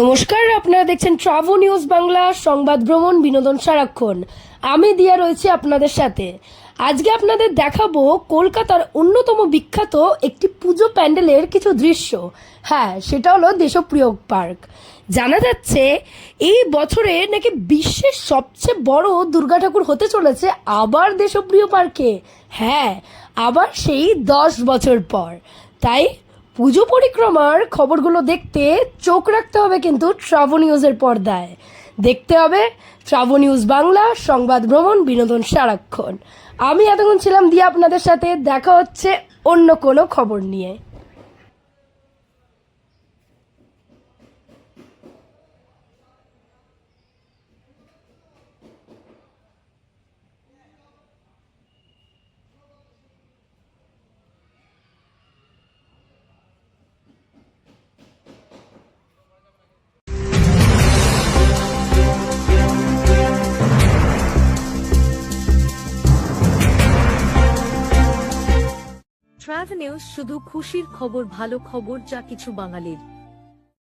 নমস্কার, আপনারা দেখছেন ট্রাভো নিউজ বাংলা, সংবাদ ভ্রমণ, বিনোদন সারাক্ষণ। আমি দিয়া রয়েছি আপনাদের সাথে। আজকে আপনাদের দেখাবো কলকাতার অন্যতম বিখ্যাত একটি পুজো প্যান্ডেলের কিছু দৃশ্য। হ্যাঁ সেটা হলো দেশপ্রিয় পার্ক। জানা যাচ্ছে, এই বছরে নাকি বিশ্বের সবচেয়ে বড় দুর্গা ঠাকুর হতে চলেছে আবার দেশপ্রিয় পার্কে। হ্যাঁ আবার সেই দশ বছর পর। তাই পুজো পরিক্রমার খবরগুলো দেখতে চোখ রাখতে হবে কিন্তু ট্রাভো নিউজের পর্দায়। দেখতে হবে ট্রাভো নিউজ বাংলা, সংবাদ ভ্রমণ, বিনোদন সারাক্ষণ। আমি এতক্ষণ ছিলাম দিয়ে আপনাদের সাথে। দেখা হচ্ছে অন্য কোনো খবর নিয়ে। ট্রাভ নিউজ শুধু খুশির খবর ভালো খবর যা কিছু বাঙালির।